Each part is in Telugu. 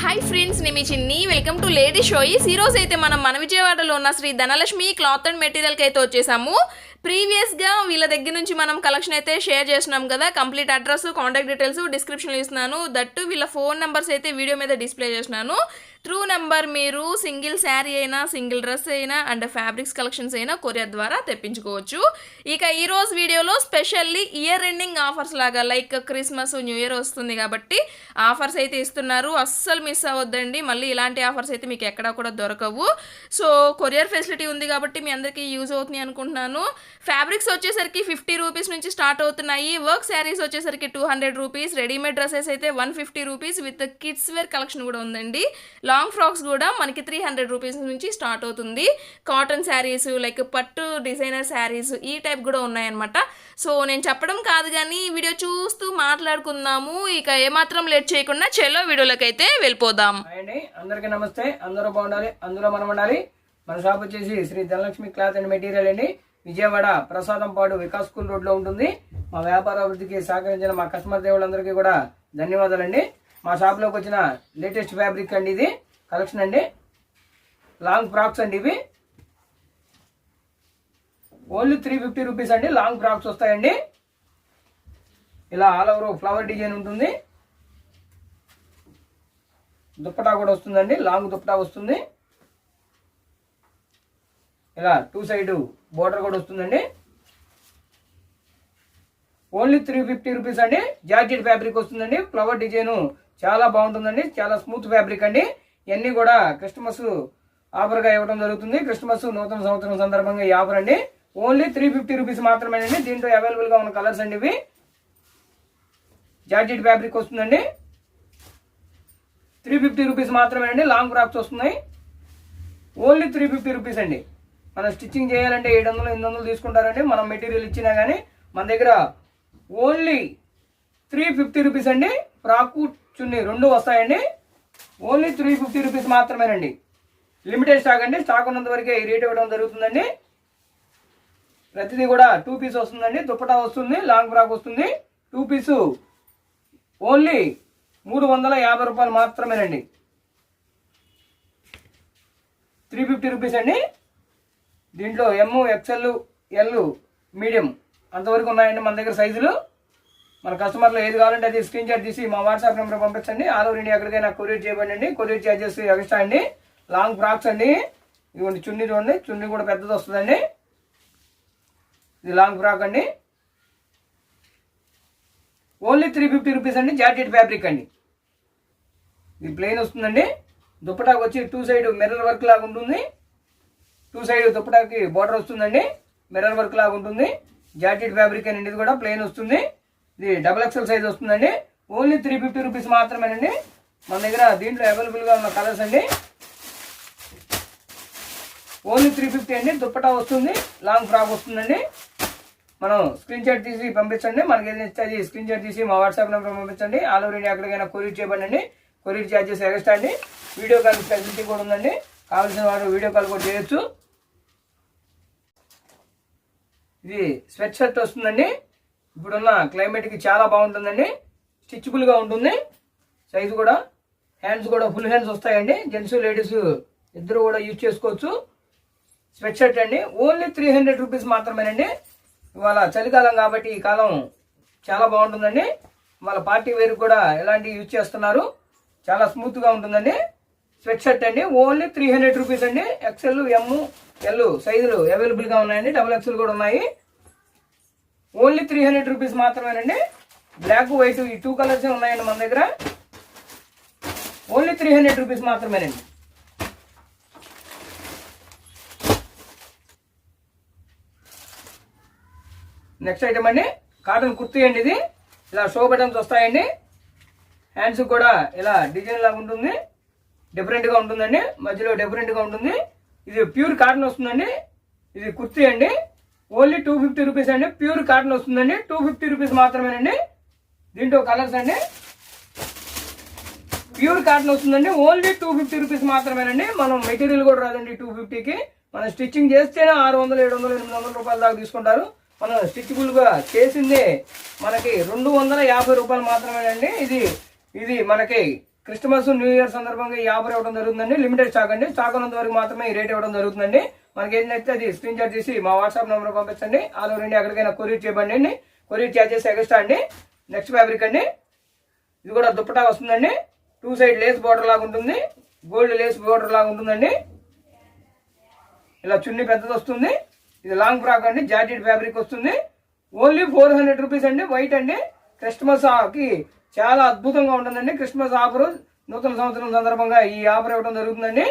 హాయ్ ఫ్రెండ్స్ నేను మీ చిన్ని. వెల్కమ్ టు లేడీ షోయిస్ ఈ అయితే మనం మన విజయవాడలో ఉన్న శ్రీ ధనలక్ష్మి క్లాత్ అండ్ మెటీరియల్కి అయితే వచ్చేసాము. ప్రీవియస్గా వీళ్ళ దగ్గర నుంచి మనం కలెక్షన్ అయితే షేర్ చేసినాం కదా. కంప్లీట్ అడ్రస్ కాంటాక్ట్ డీటెయిల్స్ డిస్క్రిప్షన్లో ఇస్తున్నాను. దట్టు వీళ్ళ ఫోన్ నెంబర్స్ అయితే వీడియో మీద డిస్ప్లే చేసినాను త్రూ నెంబర్ మీరు సింగిల్ శారీ అయినా సింగిల్ డ్రెస్ అయినా అండ్ ఫ్యాబ్రిక్స్ కలెక్షన్స్ అయినా కొరియర్ ద్వారా తెప్పించుకోవచ్చు. ఇక ఈరోజు వీడియోలో స్పెషల్లీ ఇయర్ ఎండింగ్ ఆఫర్స్ లాగా లైక్ క్రిస్మస్ న్యూ ఇయర్ వస్తుంది కాబట్టి ఆఫర్స్ అయితే ఇస్తున్నారు. అస్సలు మిస్ అవ్వద్దండి. మళ్ళీ ఇలాంటి ఆఫర్స్ అయితే మీకు ఎక్కడా కూడా దొరకవు. సో కొరియర్ ఫెసిలిటీ ఉంది కాబట్టి మీ అందరికీ యూజ్ అవుతుంది అనుకుంటున్నాను. ఫ్యాబ్రిక్స్ వచ్చేసరికి ఫిఫ్టీ రూపీస్ నుంచి స్టార్ట్ అవుతున్నాయి. వర్క్ శారీస్ వచ్చేసరికి two hundred rupees. Readymade dresses అయితే one fifty rupees with kids wear collection కూడా ఉందండి. లాంగ్ ఫ్రాక్స్ కూడా మనకి త్రీ హండ్రెడ్ రూపీస్ నుంచి స్టార్ట్ అవుతుంది. కాటన్ శారీస్ లైక్ పట్టు డిజైనర్ శారీస్ ఈ టైప్ కూడా ఉన్నాయన్నమాట. సో నేను చెప్పడం కాదు కానీ వీడియో చూస్తూ మాట్లాడుకుందాము. ఇక ఏమాత్రం లేట్ చేయకుండా చెల్లో వీడియోలోకి అయితే వెళ్ళిపోదాం. హాయ్ అందరికీ నమస్తే. అందరూ బాగుండాలి. అందులో మనం ఉండాలి. మన షాప్ వచ్చేసి Sri Dhanalakshmi cloth and material అండి. విజయవాడ ప్రసాదంపాడు వికాస్ స్కూల్ రోడ్లో ఉంటుంది. మా వ్యాపార అభివృద్ధికి సహకరించిన మా కస్టమర్ దేవుళ్ళందరికీ కూడా ధన్యవాదాలండి. మా షాప్లోకి వచ్చిన లేటెస్ట్ ఫ్యాబ్రిక్ అండి ఇది. కలెక్షన్ అండి. లాంగ్ ఫ్రాక్స్ అండి ఇవి. ఓన్లీ త్రీ ఫిఫ్టీ రూపీస్ అండి. లాంగ్ ఫ్రాక్స్ వస్తాయండి. ఇలా ఆల్ ఓవర్ ఫ్లవర్ డిజైన్ ఉంటుంది. దుప్పటా కూడా వస్తుందండి. లాంగ్ దుప్పటా వస్తుంది. ఇలా టూ సైడ్ బోర్డర్ కూడా వస్తుందండి. ఓన్లీ త్రీ ఫిఫ్టీ రూపీస్ అండి. జాకెట్ ఫ్యాబ్రిక్ వస్తుందండి. ఫ్లవర్ డిజైన్ చాలా బాగుంటుందండి. చాలా స్మూత్ ఫ్యాబ్రిక్ అండి. ఇవన్నీ కూడా క్రిస్టమస్ ఆఫర్గా ఇవ్వడం జరుగుతుంది. క్రిస్టమస్ నూతన సంవత్సరం సందర్భంగా ఈ ఆఫర్ అండి. ఓన్లీ త్రీ ఫిఫ్టీ రూపీస్ మాత్రమేనండి. దీంట్లో అవైలబుల్గా ఉన్న కలర్స్ అండి ఇవి. జాకెట్ ఫ్యాబ్రిక్ వస్తుందండి. త్రీ ఫిఫ్టీ రూపీస్ మాత్రమే అండి లాంగ్ ఫ్రాక్స్ వస్తున్నాయి. ఓన్లీ త్రీ ఫిఫ్టీ రూపీస్ అండి. మనం స్టిచ్చింగ్ చేయాలంటే ఏడు వందలు ఎనిమిది వందలు తీసుకుంటారండి. మనం మెటీరియల్ ఇచ్చినా కానీ మన దగ్గర ఓన్లీ త్రీ ఫిఫ్టీ రూపీస్ అండి. ఫ్రాకు చున్నీ రెండు వస్తాయండి. ఓన్లీ త్రీ ఫిఫ్టీ రూపీస్ మాత్రమేనండి. లిమిటెడ్ స్టాక్ అండి. స్టాక్ ఉన్నంత వరకే ఈ రేట్ ఇవ్వడం జరుగుతుందండి. ప్రతిదీ కూడా టూ పీస్ వస్తుందండి. దుప్పటా వస్తుంది లాంగ్ ఫ్రాక్ వస్తుంది. టూ పీసు ఓన్లీ మూడు వందల యాభై రూపాయలు మాత్రమేనండి. త్రీ ఫిఫ్టీ రూపీస్ అండి. దీంట్లో ఎమ్ ఎక్సెల్ ఎల్ మీడియం అంతవరకు ఉన్నాయండి మన దగ్గర సైజులు. మన కస్టమర్లు ఏది కావాలంటే అది స్క్రీన్ షాట్ తీసి మా వాట్సాప్ నెంబర్ పంపించండి. ఆల్ ఓవర్ ఇండియా ఎక్కడికైనా కొరియర్ చేయబడండి కొరియర్ చార్జెస్ ఎక్స్ట్రా అండి. లాంగ్ ఫ్రాక్స్ అండి. ఇదిగోండి చున్నీ చూడండి. చున్నీ కూడా పెద్దది వస్తుందండి. ఇది లాంగ్ ఫ్రాక్ అండి. ఓన్లీ త్రీ ఫిఫ్టీ రూపీస్ అండి. జాకెట్ ఫ్యాబ్రిక్ అండి. ఇది ప్లెయిన్ వస్తుందండి. దుప్పటాకు వచ్చి టూ సైడ్ మిర్రర్ వర్క్ లాగా ఉంటుంది. టూ సైడ్ దుప్పటాకి బోర్డర్ వస్తుందండి. మిర్రర్ వర్క్ లాగా ఉంటుంది. జాకెట్ ఫ్యాబ్రిక్ అనేది ఇది కూడా ప్లెయిన్ వస్తుంది. ఇది డబల్ ఎక్సెల్ సైజ్ వస్తుందండి. ఓన్లీ త్రీ ఫిఫ్టీ రూపీస్ మాత్రమేనండి. మన దగ్గర దీంట్లో అవైలబుల్గా ఉన్న కలర్స్ అండి. ఓన్లీ త్రీ ఫిఫ్టీ అండి. దుప్పటా వస్తుంది. లాంగ్ ఫ్రాక్ వస్తుందండి. మనం స్క్రీన్ షాట్ తీసి పంపించండి. మనకి ఏది నచ్చితే అది స్క్రీన్ షాట్ తీసి మా వాట్సాప్ నెంబర్ పంపించండి. ఆల్ ఓవర్ ఇండియా ఎక్కడికైనా కొరియర్ చేయబడండి కొరియర్ ఛార్జెస్ ఎక్స్ట్రా అండి. వీడియో కాల్ ఫెసిలిటీ కూడా ఉందండి. కావాల్సిన వారు వీడియో కాల్ కూడా చేయొచ్చు. ఇది స్వెట్ షర్ట్ వస్తుందండి. ఇప్పుడున్న క్లైమేట్కి చాలా బాగుంటుందండి. స్టిచ్బుల్గా ఉంటుంది. సైజు కూడా హ్యాండ్స్ కూడా ఫుల్ హ్యాండ్స్ వస్తాయండి. జెంట్స్ లేడీస్ ఇద్దరు కూడా యూజ్ చేసుకోవచ్చు. స్వెట్ షర్ట్ అండి. ఓన్లీ త్రీ హండ్రెడ్ రూపీస్ మాత్రమేనండి. ఇవాళ చలికాలం కాబట్టి ఈ కాలం చాలా బాగుంటుందండి. వాళ్ళ పార్టీ వేర్ కూడా ఎలాంటి యూజ్ చేస్తున్నారు. చాలా స్మూత్గా ఉంటుందండి. స్వెట్ షర్ట్ అండి. ఓన్లీ త్రీ హండ్రెడ్ రూపీస్ అండి. ఎక్సెల్ ఎమ్ ఎల్ సైజులు అవైలబుల్గా ఉన్నాయండి. డబుల్ ఎక్సెల్ కూడా ఉన్నాయి. ఓన్లీ త్రీ హండ్రెడ్ రూపీస్ మాత్రమేనండి. బ్లాక్ వైట్ ఈ టూ కలర్స్ ఉన్నాయండి మన దగ్గర. ఓన్లీ త్రీ హండ్రెడ్ రూపీస్ మాత్రమేనండి. నెక్స్ట్ ఐటమ్ అండి. కాటన్ కుర్తీ అండి ఇది. ఇలా షో బటన్స్ వస్తాయండి. హ్యాండ్స్ కూడా ఇలా డిజైన్ లాగా ఉంటుంది. డిఫరెంట్గా ఉంటుందండి. మధ్యలో డిఫరెంట్గా ఉంటుంది. ఇది ప్యూర్ కాటన్ వస్తుందండి. ఇది కుర్తీ అండి. ఓన్లీ టూ ఫిఫ్టీ రూపీస్ అండి. ప్యూర్ కాటన్ వస్తుందండి. టూ ఫిఫ్టీ రూపీస్ మాత్రమేనండి. దీంట్లో కలర్స్ అండి. ప్యూర్ కాటన్ వస్తుందండి. ఓన్లీ టూ ఫిఫ్టీ రూపీస్ మాత్రమేనండి. మనం మెటీరియల్ కూడా రాదండి టూ ఫిఫ్టీకి మనం స్టిచ్చింగ్ చేస్తేనే ఆరు వందలు ఏడు వందలు ఎనిమిది వందల రూపాయల దాకా తీసుకుంటారు. మనం స్టిచ్బుల్గా చేసింది చేసిందే మనకి రెండు వందల యాభై రూపాయలు మాత్రమేనండి. ఇది ఇది మనకి క్రిస్మస్ న్యూ ఇయర్ సందర్భంగా ఈ ఆఫర్ ఇవ్వడం జరుగుతుందండి. లిమిటెడ్ స్టాక్ అండి. స్టాక్ ఉన్నంత వరకు మాత్రమే ఈ రేట్ ఇవ్వడం జరుగుతుందండి. మనకి ఏంటంటే అది స్క్రీన్ షాట్ తీసి మా వాట్సాప్ నెంబర్ పంపించండి. ఆల్ ఓవర్ ఇండియా ఎక్కడికైనా కొరియర్ చేయబండి అండి. కొరియర్ చార్జెస్ ఎక్స్ట్రా అండి. నెక్స్ట్ ఫ్యాబ్రిక్ అండి. ఇది కూడా దుప్పటా వస్తుందండి. టూ సైడ్ లేస్ బోర్డర్ లాగా ఉంటుంది. గోల్డ్ లేస్ బోర్డర్ లాగా ఉంటుందండి. ఇలా చున్నీ పెద్దది వస్తుంది. ఇది లాంగ్ ఫ్రాక్ అండి. జాకెట్ ఫ్యాబ్రిక్ వస్తుంది. ఓన్లీ ఫోర్ హండ్రెడ్ రూపీస్ అండి. వైట్ అండి. క్రిస్మస్కి చాలా అద్భుతంగా ఉంటుందండి. క్రిస్మస్ ఆఫర్ నూతన సంవత్సరం సందర్భంగా ఈ ఆఫర్ ఇవ్వడం జరుగుతుందండి.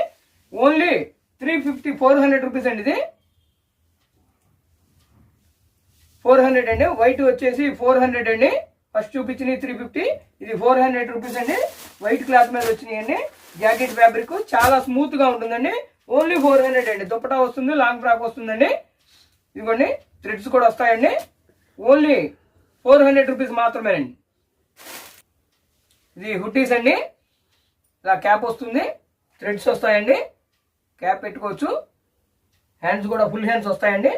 Only three fifty four hundred rupees అండి ఇది. ఫోర్ హండ్రెడ్ అండి. వైట్ వచ్చేసి ఫోర్ హండ్రెడ్ అండి. ఫస్ట్ చూపించిన త్రీ ఫిఫ్టీ ఇది ఫోర్ హండ్రెడ్ రూపీస్ అండి. వైట్ క్లాత్ మీద వచ్చినాయండి. జాకెట్ ఫ్యాబ్రిక్ చాలా స్మూత్గా ఉంటుందండి. ఓన్లీ ఫోర్ హండ్రెడ్ అండి. దుప్పటా వస్తుంది లాంగ్ ఫ్రాక్ వస్తుందండి. ఇదిగోండి థ్రెడ్స్ కూడా వస్తాయండి. ఓన్లీ ఫోర్ హండ్రెడ్ రూపీస్ మాత్రమేనండి. ఇది హుడ్డీస్ అండి. ఇలా క్యాప్ వస్తుంది. థ్రెడ్స్ వస్తాయండి. క్యాప్ పెట్టుకోవచ్చు. హ్యాండ్స్ కూడా ఫుల్ హ్యాండ్స్ వస్తాయండి.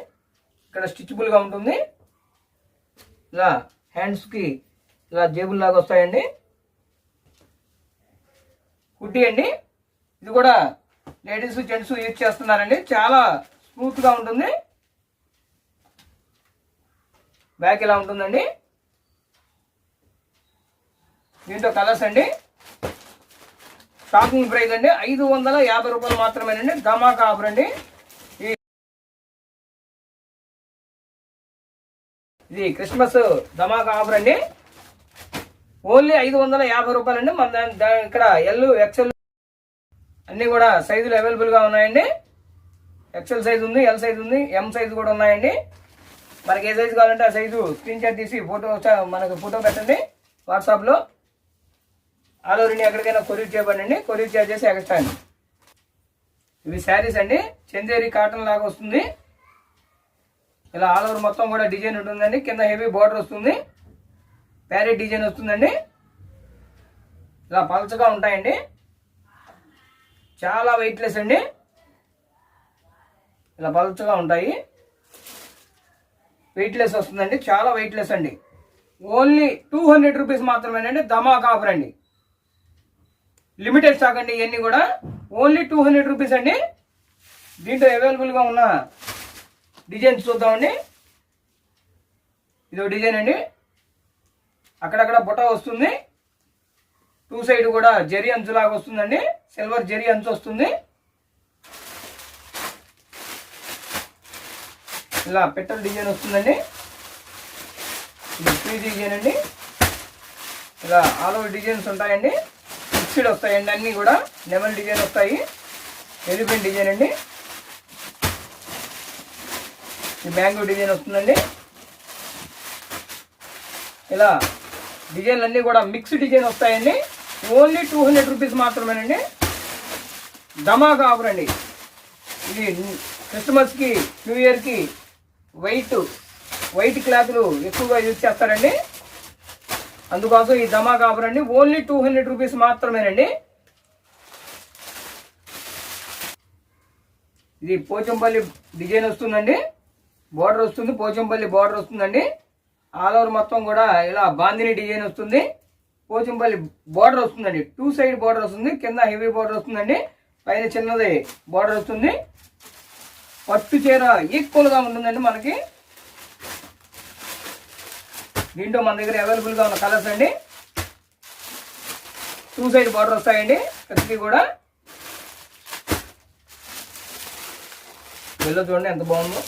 ఇక్కడ స్టిచ్బుల్గా ఉంటుంది. ఇలా హ్యాండ్స్కి ఇలా జేబుల్లాగా వస్తాయండి. హుడ్డీ అండి. ఇది కూడా లేడీస్ జెంట్స్ యూజ్ చేస్తున్నారండి. చాలా స్మూత్గా ఉంటుంది. బ్యాక్ ఇలా ఉంటుందండి? దీంట్లో కలర్స్ అండి. షాపింగ్ ప్రైస్ అండి. ఐదు వందల యాభై రూపాయలు మాత్రమేనండి. ధమాకా ఆఫర్ అండి. ఈ ఇది క్రిస్మస్ ధమాకా ఆఫర్ అండి. ఓన్లీ ఐదు వందల యాభై రూపాయలు అండి మన ఇక్కడ ఎల్ ఎక్సెల్ అన్నీ కూడా సైజులు అవైలబుల్గా ఉన్నాయండి. ఎక్సెల్ సైజ్ ఉంది ఎల్ సైజ్ ఉంది ఎం సైజ్ కూడా ఉన్నాయండి. మనకి ఏ సైజు కావాలంటే ఆ సైజు స్క్రీన్ షాట్ తీసి ఫోటో మనకు ఫోటో పెట్టండి. వాట్సాప్లో ఆల్ ఎక్కడికైనా కొరియర్ చేయబడండి కొరియర్ చార్జెస్ ఎక్స్ట్రా అండి ఇవి శారీస్ అండి. చందేరి కాటన్ లాగా వస్తుంది. ఇలా ఆల్ ఓవర్ మొత్తం కూడా డిజైన్ ఉంటుందండి. కింద హెవీ బార్డర్ వస్తుంది. ప్యారెట్ డిజైన్ వస్తుందండి. ఇలా పలచగా ఉంటాయండి. చాలా వెయిట్లెస్ అండి. ఇలా పలచగా ఉంటాయి. వెయిట్లెస్ వస్తుందండి. చాలా వెయిట్లెస్ అండి. ఓన్లీ టూ హండ్రెడ్ రూపీస్ మాత్రమేనండి. ధమాకా ఆఫర్ అండి. లిమిటెడ్ స్టాక్ అండి ఇవన్నీ కూడా. ఓన్లీ టూ హండ్రెడ్ రూపీస్ అండి. దీంట్లో అవైలబుల్గా ఉన్న డిజైన్స్ చూద్దామండి. ఇదో డిజైన్ అండి. అక్కడక్కడ బుట్ట వస్తుంది. టూ సైడ్ కూడా జరి అంచులాగా వస్తుందండి. సిల్వర్ జరి అంచు వస్తుంది. ఇలా పెట్టల డిజైన్ వస్తుందండి. ఇది ఫ్రీ డిజైన్ అండి. ఇలా ఆల్ ఓవర్ డిజైన్స్ ఉంటాయండి. మిక్స్డ్ వస్తాయండి అన్నీ కూడా. నెమల్ డిజైన్ వస్తాయి. ఎలిఫెంట్ డిజైన్ అండి. ఈ మ్యాంగో డిజైన్ వస్తుందండి. ఇలా డిజైన్లు అన్నీ కూడా మిక్స్ డిజైన్ వస్తాయండి. ఓన్లీ టూ హండ్రెడ్ రూపీస్ మాత్రమేనండి. ధమాకా ఆఫర్ అండి ఇది క్రిస్మస్కి న్యూ ఇయర్కి వైట్ వైట్ క్లాత్లు ఎక్కువగా యూజ్ చేస్తారండి. అందుకోసం ఈ ధమాకా ఆఫర్ అండి ఓన్లీ టూ హండ్రెడ్ రూపీస్ మాత్రమేనండి. ఇది పోచంపల్లి డిజైన్ వస్తుందండి. బోర్డర్ వస్తుంది పోచంపల్లి బార్డర్ వస్తుందండి. ఆల్ ఓవర్ మొత్తం కూడా ఇలా బాందిని డిజైన్ వస్తుంది. పోచంపల్లి బోర్డర్ వస్తుందండి. టూ సైడ్ బార్డర్ వస్తుంది కింద హెవీ బోర్డర్ వస్తుందండి. పైన చిన్నది బోర్డర్ వస్తుంది. పట్టు చీర ఈక్వల్గా ఉంటుందండి మనకి. దీంట్లో మన దగ్గర అవైలబుల్గా ఉన్న కలర్స్ అండి. టూ సైడ్ బార్డర్ వస్తాయండి. ప్రతిదీ కూడా. వెళ్ళో చూడండి ఎంత బాగుందో.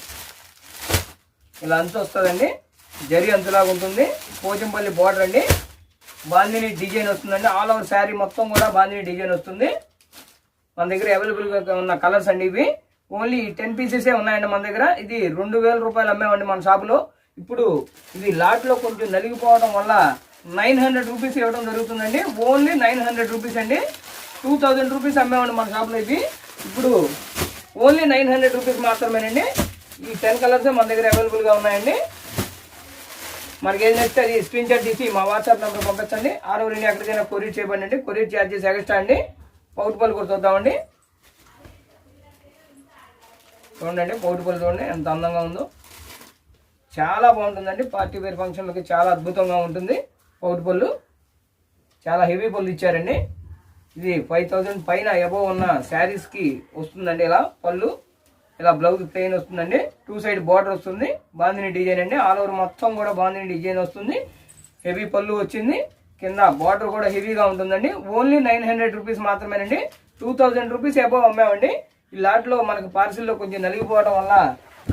ఇలా అంచు వస్తుందండి. జరి అంచులాగా ఉంటుంది. పోచంపల్లి బార్డర్ అండి. బాందిని డిజైన్ వస్తుందండి. ఆల్ ఓవర్ శారీ మొత్తం కూడా బాందిని డిజైన్ వస్తుంది. మన దగ్గర అవైలబుల్గా ఉన్న కలర్స్ అండి ఇవి. ఓన్లీ టెన్ పీసెసే ఉన్నాయండి మన దగ్గర. ఇది రెండు వేల రూపాయలు అమ్మేవండి మన షాపులో. ఇప్పుడు ఇది లాట్లో కొంచెం నలిగిపోవడం వల్ల నైన్ హండ్రెడ్ రూపీస్ ఇవ్వడం జరుగుతుందండి. ఓన్లీ నైన్ హండ్రెడ్ రూపీస్ అండి. టూ థౌజండ్ రూపీస్ అమ్మేవండి మన షాప్లో ఇది. ఇప్పుడు ఓన్లీ నైన్ హండ్రెడ్ రూపీస్ మాత్రమేనండి. ఈ టెన్ కలర్స్ మన దగ్గర అవైలబుల్గా ఉన్నాయండి. మనకి ఏం చేస్తే అది స్క్రీన్ షాట్ తీసి మా వాట్సాప్ నెంబర్ పంపించండి. ఆరో రెండు ఎక్కడికైనా కొరియర్ చేయబడి అండి కొరియర్ ఛార్జెస్ ఎక్స్ట్రా అండి. పౌట్ పళ్ళు కూడా చూద్దామండి చూడండి పౌట్ పళ్ళు చూడండి ఎంత అందంగా ఉందో. చాలా బాగుంటుందండి. పార్టీ వేర్ ఫంక్షన్లకి చాలా అద్భుతంగా ఉంటుంది. పౌట్ పళ్ళు. చాలా హెవీ పళ్ళు ఇచ్చారండి. ఇది ఫైవ్ థౌజండ్ పైన ఎబో ఉన్న శారీస్కి వస్తుందండి ఇలా పళ్ళు. ఇలా బ్లౌజ్ ప్లెయిన్ వస్తుందండి. టూ సైడ్ బార్డర్ వస్తుంది. బాందిని డిజైన్ అండి. ఆల్ ఓవర్ మొత్తం కూడా బాందిని డిజైన్ వస్తుంది. హెవీ పళ్ళు వచ్చింది. కింద బార్డర్ కూడా హెవీగా ఉంటుందండి. ఓన్లీ నైన్ హండ్రెడ్ రూపీస్ మాత్రమేనండి. టూ థౌజండ్ రూపీస్ అబవ్ అమ్మామండి. ఈ లాట్లో మనకి పార్సిల్లో కొంచెం నలిగిపోవడం వల్ల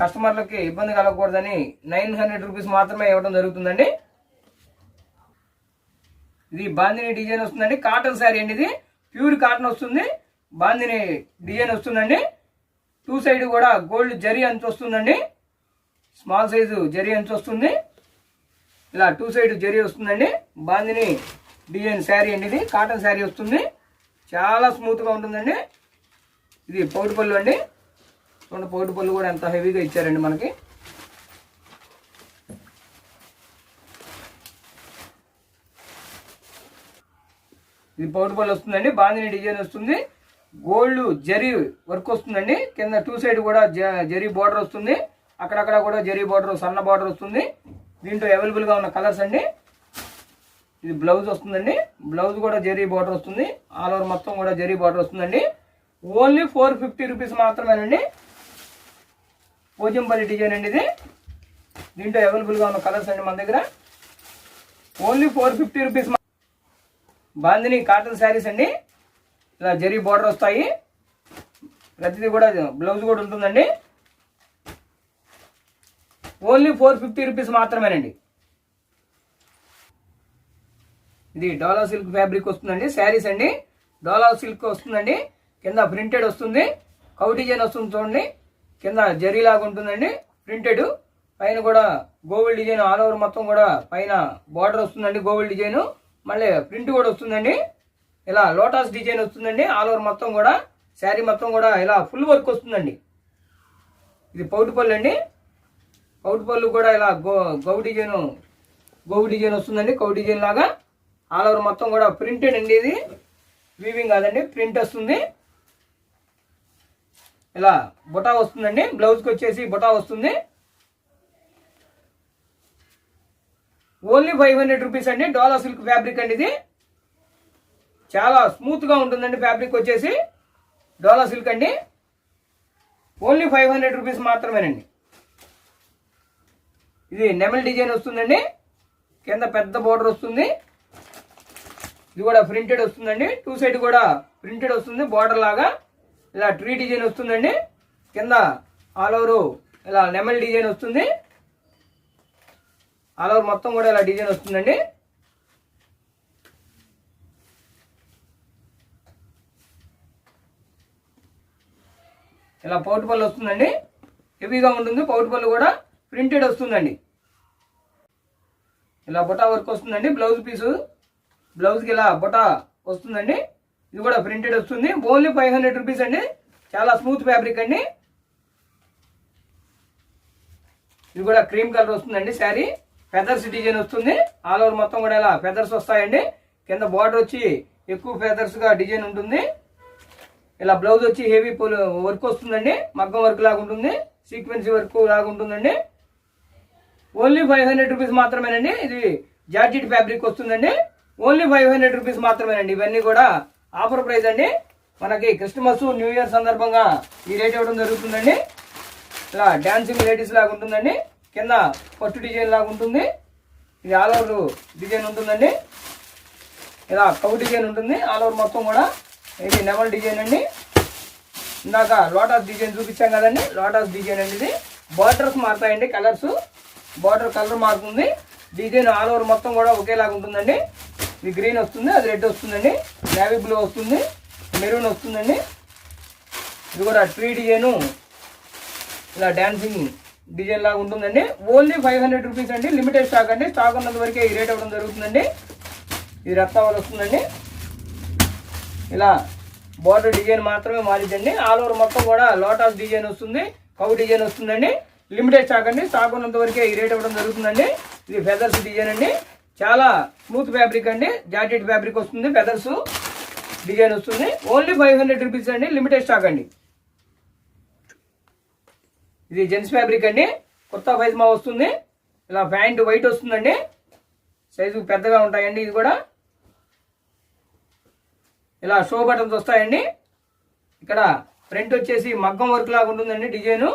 కస్టమర్లకి ఇబ్బంది కలగకూడదని నైన్ హండ్రెడ్ రూపీస్ మాత్రమే ఇవ్వడం జరుగుతుందండి. ఇది బాందిని డిజైన్ వస్తుందండి. కాటన్ శారీ అండి ఇది. ప్యూర్ కాటన్ వస్తుంది. బాందిని డిజైన్ వస్తుందండి. టూ సైడ్ కూడా గోల్డ్ జరీ అంచు వస్తుందండి. స్మాల్ సైజు జరీ అంచు వస్తుంది. ఇలా టూ సైడ్ జరీ వస్తుందండి. బాందిని డిజైన్ శారీ అండి ఇది. కాటన్ శారీ వస్తుంది. చాలా స్మూత్గా ఉంటుందండి. ఇది పౌడిపల్లు అండి. చూడండి పౌటి పళ్ళు కూడా ఎంత హెవీగా ఇచ్చారండి మనకి? ఇది పౌడర్ పళ్ళు వస్తుందండి బాందిని డిజైన్ వస్తుంది. గోల్డ్ జరీ వర్క్ వస్తుందండి. కింద టూ సైడ్ కూడా జరీ బార్డర్ వస్తుంది. అక్కడక్కడ కూడా జరీ బార్డర్ సన్న బార్డర్ వస్తుంది. దీంట్లో అవైలబుల్గా ఉన్న కలర్స్ అండి. ఇది బ్లౌజ్ వస్తుందండి. బ్లౌజ్ కూడా జరీ బార్డర్ వస్తుంది. ఆల్ ఓవర్ మొత్తం కూడా జరీ బార్డర్ వస్తుందండి. ఓన్లీ ఫోర్ ఫిఫ్టీ రూపీస్ మాత్రమేనండి. పోజంపల్లి డిజైన్ అండి ఇది దీంట్లో అవైలబుల్గా ఉన్న కలర్స్ అండి మన దగ్గర. Only four fifty rupees bandhani cotton saris అండి. ఇలా జరీ బార్డర్ వస్తాయి. ప్రతిదీ కూడా బ్లౌజ్ కూడా ఉంటుందండి. ఓన్లీ ఫోర్ ఫిఫ్టీ రూపీస్ మాత్రమేనండి. ఇది డోలా సిల్క్ ఫ్యాబ్రిక్ వస్తుందండి. శారీస్ అండి. డోలా సిల్క్ వస్తుందండి. కింద ప్రింటెడ్ వస్తుంది. కౌ డిజైన్ వస్తుంది చూడండి. కింద జరీ లాగా ఉంటుందండి. ప్రింటెడ్ పైన కూడా గోవుల్ డిజైన్ ఆల్ ఓవర్ మొత్తం కూడా పైన బార్డర్ వస్తుందండి గోవుల్ డిజైన్. మళ్ళీ ప్రింట్ కూడా వస్తుందండి. ఇలా లోటస్ డిజైన్ వస్తుందండి. ఆల్ ఓవర్ మొత్తం కూడా శారీ మొత్తం కూడా ఇలా ఫుల్ వర్క్ వస్తుందండి. ఇది పౌటు పళ్ళు అండి. పౌటు పళ్ళు కూడా ఇలా గో గౌ డిజైన్ గోవు డిజైన్ వస్తుందండి. కౌ డిజైన్ లాగా. ఆల్ ఓవర్ మొత్తం కూడా ప్రింటెడ్ అండి ఇది. వీవింగ్ కాదండి. ప్రింట్ వస్తుంది. ఇలా బుటా వస్తుందండి. బ్లౌజ్కి వచ్చేసి బుటా వస్తుంది. ఓన్లీ ఫైవ్ హండ్రెడ్ రూపీస్ అండి. డోలా సిల్క్ ఫ్యాబ్రిక్ అండి ఇది. చాలా స్మూత్గా ఉంటుందండి ఫ్యాబ్రిక్ వచ్చేసి. డోలా సిల్క్ అండి. ఓన్లీ ఫైవ్ హండ్రెడ్ రూపీస్ మాత్రమేనండి. ఇది నెమల్ డిజైన్ వస్తుందండి. కింద పెద్ద బోర్డర్ వస్తుంది. ఇది కూడా ప్రింటెడ్ వస్తుందండి. టూ సైడ్ కూడా ప్రింటెడ్ వస్తుంది. బోర్డర్ లాగా. ఇలా ట్రీ డిజైన్ వస్తుందండి. కింద ఆల్ ఓవర్ ఇలా నెమల్ డిజైన్ వస్తుంది. ఆల్ ఓవర్ మొత్తం కూడా ఇలా డిజైన్ వస్తుందండి. ఇలా పౌటు పళ్ళు వస్తుందండి. హెవీగా ఉంటుంది. పౌటు పళ్ళు కూడా ప్రింటెడ్ వస్తుందండి. ఇలా బొటా వర్క్ వస్తుందండి. Blouse piece. బ్లౌజ్కి ఇలా బొటా వస్తుందండి. ఇది కూడా ప్రింటెడ్ వస్తుంది. ఓన్లీ ఫైవ్ హండ్రెడ్ రూపీస్ అండి. చాలా స్మూత్ ఫ్యాబ్రిక్ అండి. ఇది కూడా క్రీమ్ కలర్ వస్తుందండి శారీ. ఫెదర్స్ డిజైన్ వస్తుంది. ఆల్ ఓవర్ మొత్తం కూడా ఇలా ఫెదర్స్ వస్తాయండి. కింద బార్డర్ వచ్చి ఎక్కువ ఫెదర్స్గా డిజైన్ ఉంటుంది. ఇలా బ్లౌజ్ వచ్చి హెవీ వర్క్ వస్తుందండి. మగ్గం వర్క్ లాగా ఉంటుంది. సీక్వెన్సీ వర్క్ లాగా ఉంటుందండి. ఓన్లీ ఫైవ్ హండ్రెడ్ రూపీస్ మాత్రమేనండి. ఇది జార్జిట్ ఫ్యాబ్రిక్ వస్తుందండి. ఓన్లీ ఫైవ్ హండ్రెడ్ రూపీస్ మాత్రమేనండి. ఇవన్నీ కూడా ఆఫర్ ప్రైస్ అండి. మనకి క్రిస్మస్ న్యూ ఇయర్ సందర్భంగా ఈ రేట్ ఇవ్వడం జరుగుతుందండి. ఇలా డాన్సింగ్ లేడీస్ లాగా ఉంటుందండి. కింద పట్టు డిజైన్ లాగా ఉంటుంది. ఇది ఆల్ ఓవర్ డిజైన్ ఉంటుందండి. ఇలా కవు డిజైన్ ఉంటుంది. ఆల్ ఓవర్ మొత్తం కూడా ఇది నెమల్ డిజైన్ అండి. ఇందాక లోటస్ డిజైన్ చూపించాం కదండి. లోటస్ డిజైన్ అండి ఇది. బార్డర్స్ మారుతాయండి కలర్స్ బార్డర్ కలర్ మారుతుంది. డిజైన్ ఆల్ ఓవర్ మొత్తం కూడా ఒకేలాగా ఉంటుందండి. ఇది గ్రీన్ వస్తుంది అది రెడ్ వస్తుందండి. నేవీ బ్లూ వస్తుంది మెరూన్ వస్తుందండి. ఇది కూడా ట్రీ డిజైను ఇలా డాన్సింగ్ డిజైన్ లాగా ఉంటుందండి. ఓన్లీ ఫైవ్ హండ్రెడ్ రూపీస్ అండి. లిమిటెడ్ స్టాక్ అండి. స్టాక్ ఉన్నంత వరకే ఈ రేట్ అవ్వడం జరుగుతుందండి. ఇది రత్నావళి వస్తుందండి. ఇలా బోర్డర్ డిజైన్ మాత్రమే మారిద్దండి. ఆల్ ఓవర్ మొత్తం కూడా లోటస్ డిజైన్ వస్తుంది. కౌ డిజైన్ వస్తుందండి. లిమిటెడ్ స్టాక్ అండి. స్టాక్ ఉన్నంత వరకే ఈ రేట్ ఇవ్వడం జరుగుతుందండి. ఇది ఫెదర్స్ డిజైన్ అండి. చాలా స్మూత్ ఫ్యాబ్రిక్ అండి. జాకెట్ ఫ్యాబ్రిక్ వస్తుంది ఫెదర్స్ డిజైన్ వస్తుంది. ఓన్లీ ఫైవ్ హండ్రెడ్ రూపీస్ అండి లిమిటెడ్ స్టాక్ అండి. ఇది జెంట్స్ ఫ్యాబ్రిక్ అండి. కొత్త ఫైజ్మా వస్తుంది. ఇలా ప్యాంట్ వైట్ వస్తుందండి. సైజు పెద్దగా ఉంటాయండి ఇది కూడా. ఇలా షో బటన్స్ వస్తాయండి. ఇక్కడ ఫ్రంట్ వచ్చేసి మగ్గం వర్క్ లాగా ఉంటుందండి డిజైన్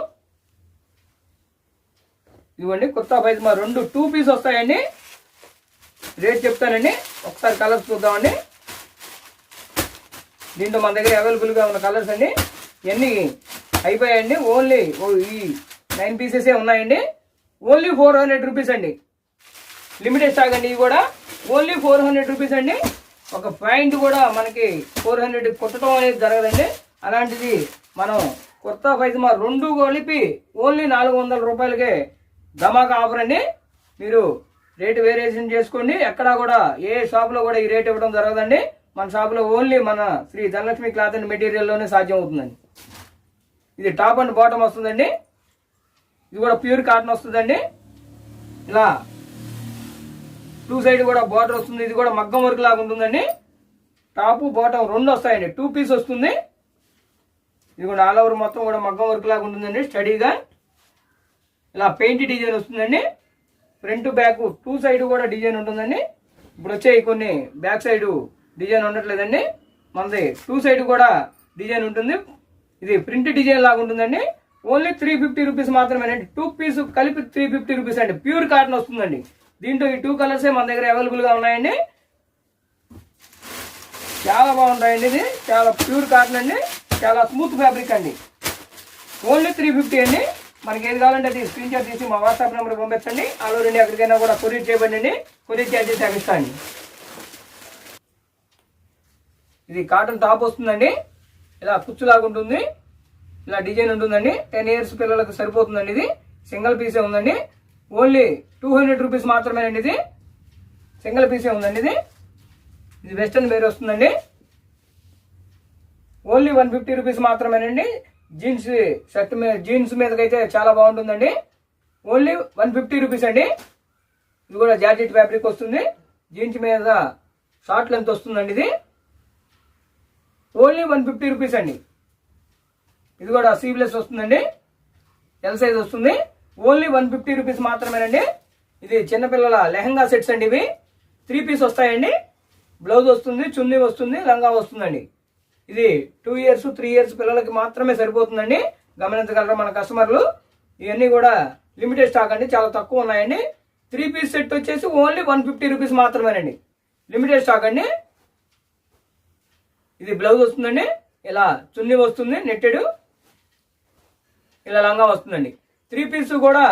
ఇదిగోండి కొత్త పైజమా రెండు టూ పీస్ వస్తాయండి. రేట్ చెప్తానండి. ఒకసారి కలర్స్ చూద్దామండి. దీంట్లో మన దగ్గర అవైలబుల్గా ఉన్న కలర్స్ అండి. ఇవన్నీ అయిపోయాయండి? ఓన్లీ ఓ ఈ నైన్ పీసెసే ఉన్నాయండి. ఓన్లీ ఫోర్ హండ్రెడ్ రూపీస్ అండి. లిమిటెడ్ స్టాక్ అండి ఇవి కూడా. ఓన్లీ ఫోర్ హండ్రెడ్ రూపీస్ అండి. ఒక పాయింట్ కూడా మనకి ఫోర్ హండ్రెడ్ కొట్టడం అనేది జరగదండి. అలాంటిది మనం కొత్త పైజమా రెండు కలిపి ఓన్లీ నాలుగు వందల రూపాయలకే ధమాకా ఆఫర్ అండి. మీరు రేటు వేరియేషన్ చేసుకోండి ఎక్కడా కూడా ఏ షాప్లో కూడా ఈ రేట్ ఇవ్వడం జరగదండి. మన షాప్లో ఓన్లీ మన శ్రీ ధనలక్ష్మి క్లాత్ అండ్ మెటీరియల్లోనే సాధ్యం అవుతుందండి ఇది టాప్ అండ్ బాటమ్ వస్తుందండి. ఇది కూడా ప్యూర్ కాటన్ వస్తుందండి. ఇలా టూ సైడ్ కూడా బార్డర్ వస్తుంది. ఇది కూడా మగ్గం వర్క్ లాగా ఉంటుందండి. టాపు బాటమ్ రెండు వస్తాయండి. టూ పీస్ వస్తుంది. ఇది కూడా ఆల్ ఓవర్ మొత్తం కూడా మగ్గం వర్క్ లాగా ఉంటుందండి. స్టడీగా. ఇలా పెయింట్ డిజైన్ వస్తుందండి. ఫ్రంట్ బ్యాక్ టూ సైడ్ కూడా డిజైన్ ఉంటుందండి. ఇప్పుడు వచ్చే కొన్ని బ్యాక్ సైడ్ డిజైన్ ఉండట్లేదండి. మనది టూ సైడ్ కూడా డిజైన్ ఉంటుంది. ఇది ప్రింట్ డిజైన్ లాగా ఉంటుందండి. ఓన్లీ త్రీ ఫిఫ్టీ రూపీస్ మాత్రమేనండి. టూ పీస్ కలిపి త్రీ ఫిఫ్టీ రూపీస్ అండి. ప్యూర్ కాటన్ వస్తుందండి. దీంట్లో ఈ టూ కలర్సే మన దగ్గర అవైలబుల్గా ఉన్నాయండి. చాలా బాగుంటాయండి ఇది. చాలా ప్యూర్ కాటన్ అండి. చాలా స్మూత్ ఫ్యాబ్రిక్ అండి. ఓన్లీ త్రీ ఫిఫ్టీ అండి. మనకి ఏది కావాలంటే అది స్క్రీన్ షాట్ తీసి మా వాట్సాప్ నెంబర్ పంపించండి. ఆల్ రెండు ఎక్కడికైనా కూడా కొరియర్ చేయబడి కొరియర్ ఛార్జెస్ తగ్గిస్తాండి ఇది కాటన్ టాప్ వస్తుందండి. ఇలా కుచ్చులాగా ఉంటుంది. ఇలా డిజైన్ ఉంటుందండి. టెన్ ఇయర్స్ పిల్లలకు సరిపోతుందండి ఇది. సింగిల్ పీసే ఉందండి. ఓన్లీ టూ హండ్రెడ్ రూపీస్ మాత్రమేనండి ఇది. సింగిల్ పీసే ఉందండి ఇది. ఇది వెస్టర్న్ వేర్ వస్తుందండి. ఓన్లీ వన్ ఫిఫ్టీ రూపీస్ మాత్రమేనండి. జీన్స్ షర్ట్ మీద జీన్స్ మీదకైతే చాలా బాగుంటుందండి. ఓన్లీ వన్ ఫిఫ్టీ రూపీస్ అండి. ఇది కూడా జాకెట్ ఫ్యాబ్రిక్ వస్తుంది. జీన్స్ మీద షార్ట్ లెంత్ వస్తుందండి ఇది. ఓన్లీ వన్ ఫిఫ్టీ రూపీస్ అండి. ఇది కూడా సీవ్లెస్ వస్తుందండి. ఎల్ సైజ్ వస్తుంది. ఓన్లీ వన్ ఫిఫ్టీ రూపీస్ మాత్రమేనండి. ఇది చిన్నపిల్లల లెహంగా సెట్స్ అండి ఇవి. త్రీ పీస్ వస్తాయండి. బ్లౌజ్ వస్తుంది చున్నీ వస్తుంది లంగా వస్తుందండి. ఇది టూ ఇయర్స్ త్రీ ఇయర్స్ పిల్లలకి మాత్రమే సరిపోతుందండి. గమనించగలరా మన కస్టమర్లు? ఇవన్నీ కూడా లిమిటెడ్ స్టాక్ అండి చాలా తక్కువ ఉన్నాయండి. త్రీ పీస్ సెట్ వచ్చేసి ఓన్లీ వన్ ఫిఫ్టీ రూపీస్ మాత్రమేనండి. లిమిటెడ్ స్టాక్ అండి. ఇది బ్లౌజ్ వస్తుందండి. ఇలా చున్నీ వస్తుంది నెట్టెడ్ ఇలా లంగా వస్తుందండి. త్రీ పీస్ కూడా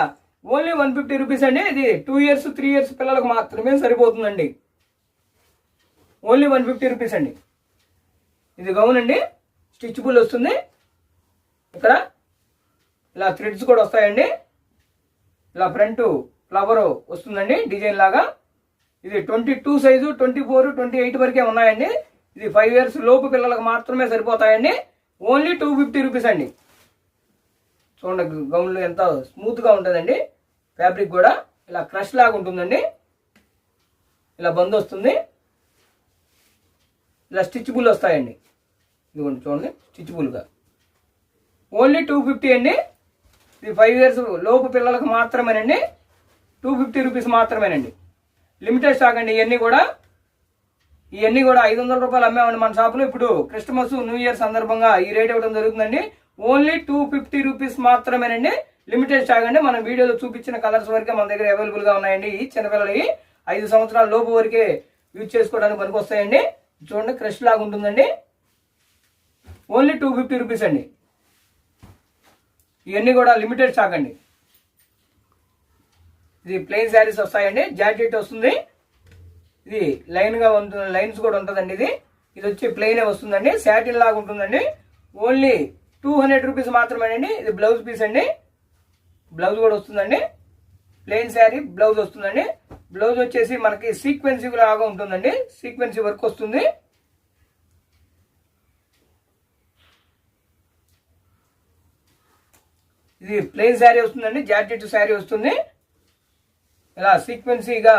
ఓన్లీ వన్ ఫిఫ్టీ రూపీస్ అండి. ఇది టూ ఇయర్స్ త్రీ ఇయర్స్ పిల్లలకు మాత్రమే సరిపోతుందండి. ఓన్లీ వన్ ఫిఫ్టీ రూపీస్ అండి. ఇది గౌన్ అండి స్టిచ్బుల్ వస్తుంది. ఇక్కడ ఇలా థ్రెడ్స్ కూడా వస్తాయండి. ఇలా ఫ్రంట్ ఫ్లవర్ వస్తుందండి డిజైన్ లాగా. ఇది twenty two size twenty four twenty eight వరకే ఉన్నాయండి. ఇది ఫైవ్ ఇయర్స్ లోపు పిల్లలకు మాత్రమే సరిపోతాయండి. ఓన్లీ టూ ఫిఫ్టీ రూపీస్ అండి. చూడండి గౌన్లు ఎంత స్మూత్గా ఉంటుందండి. ఫ్యాబ్రిక్ కూడా ఇలా క్రష్ లాగా ఉంటుందండి. ఇలా బంద్ వస్తుంది. ఇలా స్టిచ్బుల్ వస్తాయండి. ఇదిగోండి చూడండి స్టిచ్బుల్గా. ఓన్లీ టూ ఫిఫ్టీ అండి. ఇది ఫైవ్ ఇయర్స్ లోపు పిల్లలకు మాత్రమేనండి. టూ ఫిఫ్టీ రూపీస్ మాత్రమేనండి. లిమిటెడ్ స్టాక్ అండి ఇవన్నీ కూడా. ఇవన్నీ కూడా ఐదు వందల రూపాయలు అమ్మేవండి మన షాపులో. ఇప్పుడు క్రిస్మస్ న్యూ ఇయర్ సందర్భంగా ఈ రేట్ ఇవ్వడం జరుగుతుందండి. ఓన్లీ టూ ఫిఫ్టీ రూపీస్ మాత్రమేనండి. లిమిటెడ్ స్టాక్ అండి. మనం వీడియోలో చూపించిన కలర్స్ వరకే మన దగ్గర అవైలబుల్గా ఉన్నాయండి. ఈ చిన్నపిల్లలకి ఐదు సంవత్సరాల లోపు వరకే యూజ్ చేసుకోవడానికి పనికొస్తాయండి. చూడండి క్రష్ లాగా ఉంటుందండి. ఓన్లీ టూ ఫిఫ్టీ రూపీస్ అండి. ఇవన్నీ కూడా లిమిటెడ్ స్టాక్ అండి. ఇది ప్లెయిన్ శారీస్ వస్తాయండి. జాకెట్ వస్తుంది. ఇది లైన్గా ఉంటుంది లైన్స్ కూడా ఉంటుందండి ఇది. ఇది వచ్చి ప్లెయిన్ వస్తుందండి. శాటిన్ లాగా ఉంటుందండి. ఓన్లీ టూ హండ్రెడ్ రూపీస్ మాత్రమేనండి. ఇది బ్లౌజ్ పీస్ అండి. బ్లౌజ్ కూడా వస్తుందండి. ప్లెయిన్ శారీ బ్లౌజ్ వస్తుందండి. బ్లౌజ్ వచ్చేసి మనకి సీక్వెన్సీ లాగా ఉంటుందండి. సీక్వెన్సీ వర్క్ వస్తుంది. ఇది ప్లెయిన్ శారీ వస్తుందండి జాకెట్ శారీ వస్తుంది. ఇలా సీక్వెన్సీగా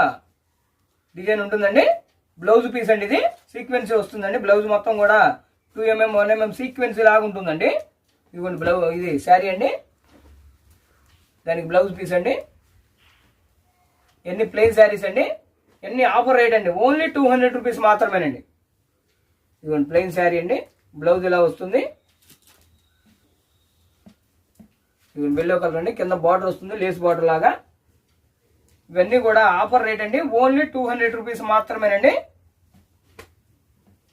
డిజైన్ ఉంటుందండి. బ్లౌజ్ పీస్ అండి ఇది. సీక్వెన్సీ వస్తుందండి. బ్లౌజ్ మొత్తం కూడా టూ ఎంఎం వన్ ఎంఎం సీక్వెన్సీ లాగా ఉంటుందండి. ఇదిగోండి బ్లౌ ఇది శారీ అండి. దానికి బ్లౌజ్ పీస్ అండి. ఎన్ని ప్లెయిన్ శారీస్ అండి? ఎన్ని ఆఫర్ రేట్ అండి? ఓన్లీ టూ హండ్రెడ్ రూపీస్ మాత్రమేనండి. ఇదిగోండి ప్లెయిన్ శారీ అండి. బ్లౌజ్ ఇలా వస్తుంది. ఇదిగోండి బెల్లో కలర్ అండి. కింద బార్డర్ వస్తుంది లేస్ బార్డర్ లాగా. ఇవన్నీ కూడా ఆఫర్ రేట్ అండి. ఓన్లీ టూ హండ్రెడ్ రూపీస్ మాత్రమేనండి.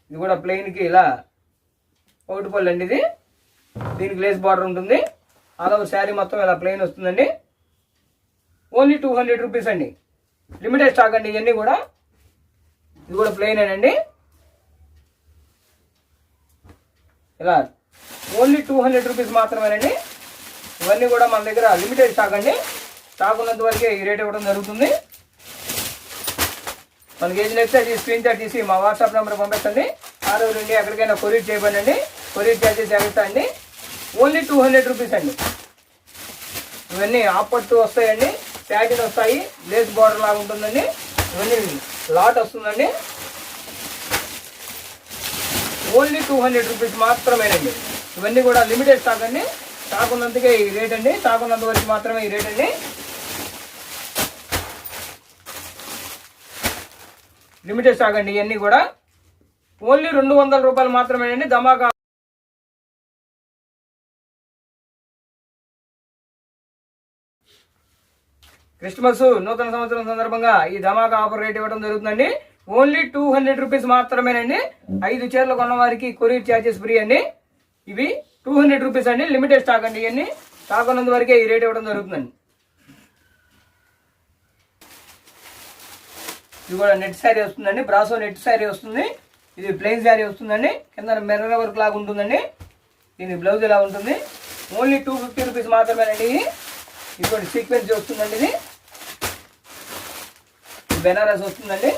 ఇది కూడా ప్లెయిన్కి ఇలా ఒకటి పళ్ళు అండి ఇది. దీనికి లేస్ బార్డర్ ఉంటుంది. అదొక శారీ మొత్తం ఇలా ప్లెయిన్ వస్తుందండి. ఓన్లీ టూ హండ్రెడ్ రూపీస్ అండి. లిమిటెడ్ స్టాక్ అండి ఇవన్నీ కూడా. ఇది కూడా ప్లెయిన్ అండి. ఇలా ఓన్లీ టూ హండ్రెడ్ రూపీస్ మాత్రమేనండి. ఇవన్నీ కూడా మన దగ్గర లిమిటెడ్ స్టాక్ అండి. స్టాక్ ఉన్నంత వరకే ఈ రేట్ ఇవ్వడం జరుగుతుంది. మనకి కేజీ నెక్స్ట్ అది స్క్రీన్ షాట్ తీసి మా వాట్సాప్ నెంబర్ పంపించండి ఆరు నుండి ఎక్కడికైనా కొరియర్ చేయబడండి. కొరియర్ ఛార్జెస్ ఎగస్తా అండి. ఓన్లీ టూ హండ్రెడ్ రూపీస్ అండి. ఇవన్నీ ఆపట్టు వస్తాయండి. ప్యాకెట్ వస్తాయి. లేస్ బార్డర్ లాగా ఉంటుందండి. ఇవన్నీ లాట్ వస్తుందండి. ఓన్లీ టూ హండ్రెడ్ రూపీస్ మాత్రమేనండి. ఇవన్నీ కూడా లిమిటెడ్ స్టాక్ అండి. స్టాక్ ఈ రేట్ అండి. తాకున్నంత వరకు మాత్రమే ఈ రేట్ అండి. లిమిటెడ్ స్టాక్ అండి ఇవన్నీ కూడా. ఓన్లీ రెండు వందల రూపాయలు మాత్రమేనండి ధమాకా క్రిస్మస్ నూతన సంవత్సరం సందర్భంగా ఈ ధమాకా ఆఫర్ రేట్ ఇవ్వడం జరుగుతుందండి. ఓన్లీ టూ హండ్రెడ్ రూపీస్ మాత్రమేనండి. ఐదు చీరలు కొన్న వారికి కొరియర్ ఛార్జెస్ ఫ్రీ అండి. ఇవి టూ హండ్రెడ్ రూపీస్ అండి. లిమిటెడ్ స్టాక్ అండి ఇవన్నీ. స్టాక్ ఉన్నంత వరకే ఈ రేట్ ఇవ్వడం జరుగుతుందండి. ఇది కూడా నెట్ శారీ వస్తుందండి. బ్రాసో నెట్ శారీ వస్తుంది. ఇది ప్లెయిన్ శారీ వస్తుందండి. కింద మిర్రర్ వర్క్ లాగా ఉంటుందండి. దీని బ్లౌజ్ ఇలా ఉంటుంది? ఓన్లీ టూ ఫిఫ్టీ రూపీస్ మాత్రమేనండి. ఇది ఇంకోటి సీక్వెన్స్ వస్తుందండి ఇది బెనారస్ వస్తుందండి.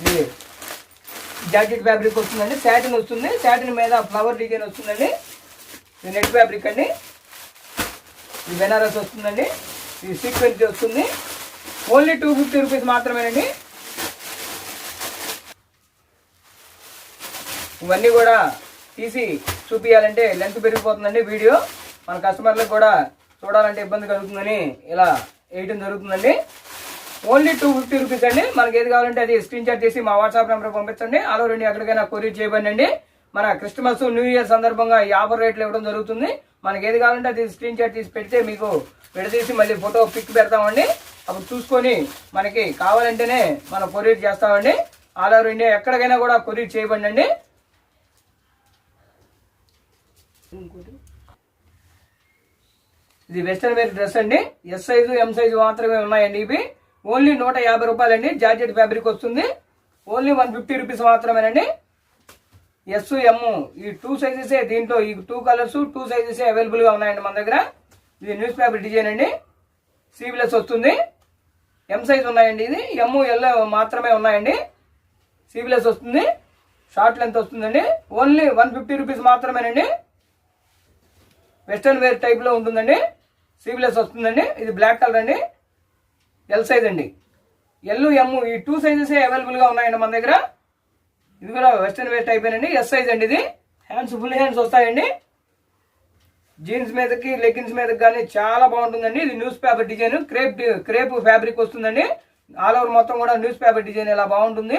ఇది జాకెట్ ఫ్యాబ్రిక్ వస్తుందండి. శాటిన్ వస్తుంది. శాటిన్ మీద ఫ్లవర్ డిజైన్ వస్తుందండి. నెట్ ఫ్యాబ్రిక్ అండి. ఇది బెనారస్ వస్తుందండి. ఇది సీక్వెన్స్ వస్తుంది. ఓన్లీ టూ ఫిఫ్టీ రూపీస్ మాత్రమేనండి. ఇవన్నీ కూడా తీసి చూపించాలంటే లెంత్ పెరిగిపోతుందండి వీడియో. మన కస్టమర్లకు కూడా చూడాలంటే ఇబ్బంది కలుగుతుందని ఇలా వేయటం జరుగుతుందండి. ఓన్లీ టూ ఫిఫ్టీ రూపీస్ అండి. మనకి ఏది కావాలంటే అది స్క్రీన్ షాట్ చేసి మా వాట్సాప్ నెంబర్ పంపించండి. అలా రెండు ఎక్కడికైనా కొరియర్ చేయబడి మన క్రిస్మస్ న్యూ ఇయర్ సందర్భంగా ఈ ఆఫర్ రేట్లు ఇవ్వడం జరుగుతుంది. మనకి ఏది కావాలంటే అది స్క్రీన్ షాట్ తీసి పెడితే మీకు విడదీసి మళ్ళీ ఫోటో పిక్ పెడతామండి. అప్పుడు చూసుకొని మనకి కావాలంటేనే మనం కొరియర్ చేస్తామండి. ఆల్ ఓవర్ ఇండియా ఎక్కడికైనా కూడా కొరియర్ చేయబడి అండి. ఇది వెస్టర్న్ వేర్ డ్రెస్ అండి. ఎస్ సైజు ఎం సైజు మాత్రమే ఉన్నాయండి ఇవి. ఓన్లీ నూట యాభై రూపాయలండి. జార్జెట్ ఫ్యాబ్రిక్ వస్తుంది. ఓన్లీ వన్ ఫిఫ్టీ రూపీస్ మాత్రమేనండి. ఎస్ ఎమ్ ఈ టూ సైజెసే దీంట్లో ఈ టూ కలర్స్ టూ సైజెసే అవైలబుల్గా ఉన్నాయండి మన దగ్గర. ఇది న్యూస్ పేపర్ డిజైన్ అండి సీవిలెస్ వస్తుంది. ఎం సైజ్ ఉన్నాయండి ఇది. ఎమ్ ఎల్ మాత్రమే ఉన్నాయండి. సీవిలెస్ వస్తుంది. షార్ట్ లెంత్ వస్తుందండి. ఓన్లీ వన్ ఫిఫ్టీ రూపీస్ మాత్రమేనండి. వెస్టర్న్ వేర్ టైప్లో ఉంటుందండి. సీవిలెస్ వస్తుందండి. ఇది బ్లాక్ కలర్ అండి. ఎల్ సైజ్ అండి. ఎల్ ఎమ్ ఈ టూ సైజెసే అవైలబుల్గా ఉన్నాయండి మన దగ్గర. ఇది కూడా వెస్ట్రన్ వేస్ట్ అయిపోయినండి ఎస్ సైజ్ అండి ఇది. హ్యాండ్స్ ఫుల్ హ్యాండ్స్ వస్తాయండి. జీన్స్ మీదకి లెగ్గిన్స్ మీదకి కానీ చాలా బాగుంటుందండి. ఇది newspaper design crepe crepe fabric వస్తుందండి. ఆల్ ఓవర్ మొత్తం కూడా న్యూస్ పేపర్ డిజైన్ ఇలా బాగుంటుంది.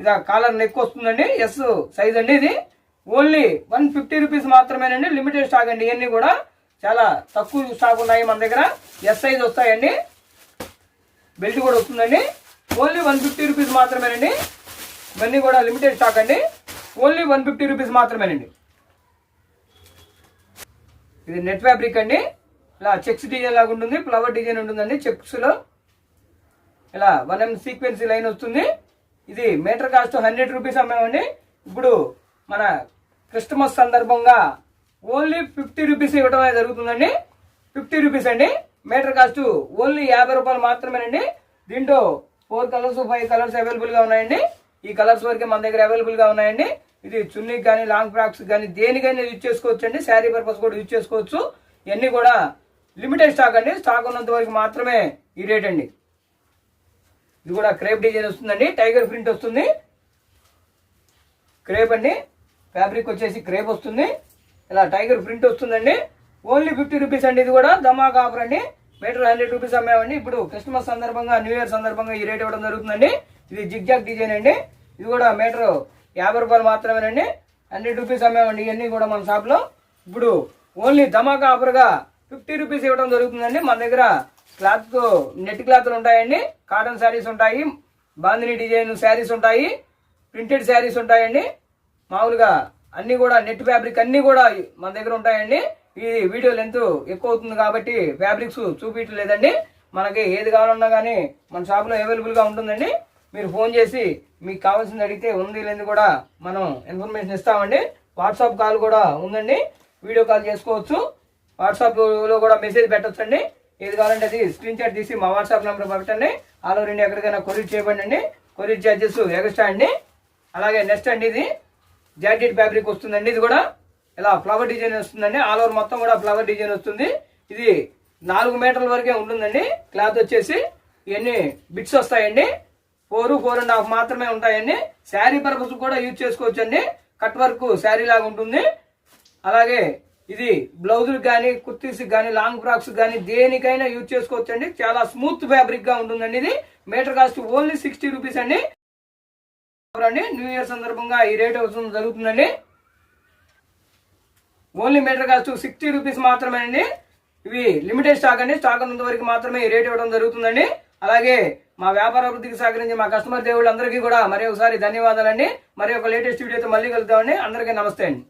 ఇది కాలర్ నెక్ వస్తుందండి. ఎస్ సైజ్ అండి ఇది. ఓన్లీ వన్ ఫిఫ్టీ రూపీస్ మాత్రమేనండి. లిమిటెడ్ స్టాక్ అండి. ఇవన్నీ కూడా చాలా తక్కువ స్టాక్ ఉన్నాయి మన దగ్గర. ఎస్ సైజ్ వస్తాయండి. బెల్ట్ కూడా వస్తుందండి. ఓన్లీ వన్ ఫిఫ్టీ రూపీస్ మాత్రమేనండి. ఇవన్నీ కూడా లిమిటెడ్ స్టాక్ అండి. ఓన్లీ వన్ ఫిఫ్టీ రూపీస్ మాత్రమేనండి. ఇది నెట్ ఫ్యాబ్రిక్ అండి. ఇలా చెక్స్ డిజైన్ లాగా ఉంటుంది ఫ్లవర్ డిజైన్ ఉంటుందండి చెక్స్లో. ఇలా వన్ ఎం సీక్వెన్సీ లైన్ వస్తుంది. ఇది మీటర్ కాస్ట్ హండ్రెడ్ రూపీస్ అమ్మామండి. ఇప్పుడు మన క్రిస్టమస్ సందర్భంగా ఓన్లీ ఫిఫ్టీ రూపీస్ ఇవ్వడం అనేది జరుగుతుందండి. ఫిఫ్టీ రూపీస్ అండి. మీటర్ కాస్ట్ ఓన్లీ యాభై రూపాయలు మాత్రమేనండి. దీంట్లో ఫోర్ కలర్స్ ఫైవ్ కలర్స్ అవైలబుల్గా ఉన్నాయండి. ఈ కలర్స్ వరకే మన దగ్గర అవైలబుల్గా ఉన్నాయండి. ఇది చున్నీకి కానీ లాంగ్ ఫ్రాక్స్ కానీ దేనికైనా యూజ్ చేసుకోవచ్చు అండి శారీ పర్పస్ కూడా యూజ్ చేసుకోవచ్చు. ఇవన్నీ కూడా లిమిటెడ్ స్టాక్ అండి. స్టాక్ ఉన్నంత వరకు మాత్రమే ఈ రేట్ అండి. ఇది కూడా క్రేప్ డిజైన్ వస్తుందండి. టైగర్ ప్రింట్ వస్తుంది. క్రేప్ అండి. ఫ్యాబ్రిక్ వచ్చేసి క్రేప్ వస్తుంది. ఇలా టైగర్ ప్రింట్ వస్తుందండి. ఓన్లీ ఫిఫ్టీ రూపీస్ అండి. ఇది కూడా ధమాకా ఆఫర్ అండి. మీటర్ హండ్రెడ్ రూపీస్ అమ్మామండి. ఇప్పుడు క్రిస్మస్ సందర్భంగా న్యూ ఇయర్ సందర్భంగా ఈ రేట్ ఇవ్వడం జరుగుతుందండి. ఇది జిగ్జాగ్ డిజైన్ అండి. ఇది కూడా మీటరు యాభై రూపాయలు మాత్రమేనండి. హండ్రెడ్ రూపీస్ అమ్మేవండి. ఇవన్నీ కూడా మన షాప్లో ఇప్పుడు ఓన్లీ ధమాకా ఆఫర్గా ఫిఫ్టీ రూపీస్ ఇవ్వడం జరుగుతుందండి. మన దగ్గర క్లాత్ నెట్ క్లాత్లు ఉంటాయండి. కాటన్ శారీస్ ఉంటాయి. బాందిని డిజైన్ శారీస్ ఉంటాయి. ప్రింటెడ్ శారీస్ ఉంటాయండి. మామూలుగా అన్నీ కూడా నెట్ ఫ్యాబ్రిక్ అన్నీ కూడా మన దగ్గర ఉంటాయండి. ఈ వీడియో లెంత్ ఎక్కువ అవుతుంది కాబట్టి ఫ్యాబ్రిక్స్ చూపించలేదండి. మనకి ఏది కావాలన్నా కానీ మన షాప్లో అవైలబుల్గా ఉంటుందండి. మీరు ఫోన్ చేసి మీకు కావాల్సింది అడిగితే ఉంది లేని కూడా మనం ఇన్ఫర్మేషన్ ఇస్తామండి. వాట్సాప్ కాల్ కూడా ఉందండి. వీడియో కాల్ చేసుకోవచ్చు. వాట్సాప్లో కూడా మెసేజ్ పెట్టొచ్చండి. ఏది కావాలంటే అది స్క్రీన్ షాట్ తీసి మా వాట్సాప్ నెంబర్ పెట్టండి ఆల్ ఓవర్ ఇండియా ఎక్కడికైనా కొరియర్ చేయబడండి కొరియర్ ఛార్జెస్ ఎక్స్ట్రా అండి. అలాగే నెక్స్ట్ అండి ఇది. జాకెట్ ఫ్యాబ్రిక్ వస్తుందండి. ఇది కూడా ఇలా ఫ్లవర్ డిజైన్ వస్తుందండి. ఆల్ ఓవర్ మొత్తం కూడా ఫ్లవర్ డిజైన్ వస్తుంది. ఇది నాలుగు మీటర్ల వరకే ఉంటుందండి. క్లాత్ వచ్చేసి ఇవన్నీ బిట్స్ వస్తాయండి. ఫోర్ ఫోర్ అండ్ హాఫ్ మాత్రమే ఉంటాయండి. శారీ పర్పస్ కూడా యూజ్ చేసుకోవచ్చండి. కట్ వర్క్ శారీ లాగా ఉంటుంది. అలాగే ఇది బ్లౌజులు కానీ కుర్తీస్కి కానీ లాంగ్ ఫ్రాక్స్ కానీ దేనికైనా యూజ్ చేసుకోవచ్చండి. చాలా స్మూత్ ఫ్యాబ్రిక్గా ఉంటుందండి ఇది. Metre cost only sixty rupees అండి. అండి న్యూ ఇయర్ సందర్భంగా ఈ రేట్ అవుతుంది జరుగుతుందండి. Only metre cost sixty rupees మాత్రమే అండి ఇవి లిమిటెడ్ స్టాక్ అండి. స్టాక్ ఉన్నంత వరకు మాత్రమే ఈ రేట్ ఇవ్వడం జరుగుతుందండి. అలాగే మా వ్యాపార అభివృద్ధికి సహకరించి మా కస్టమర్ దేవుళ్ళందరికీ కూడా మరి ఒకసారి ధన్యవాదాలండి. మరి ఒక లేటెస్ట్ వీడియోతో మళ్ళీ కలుద్దామండి. అందరికీ నమస్తే అండి.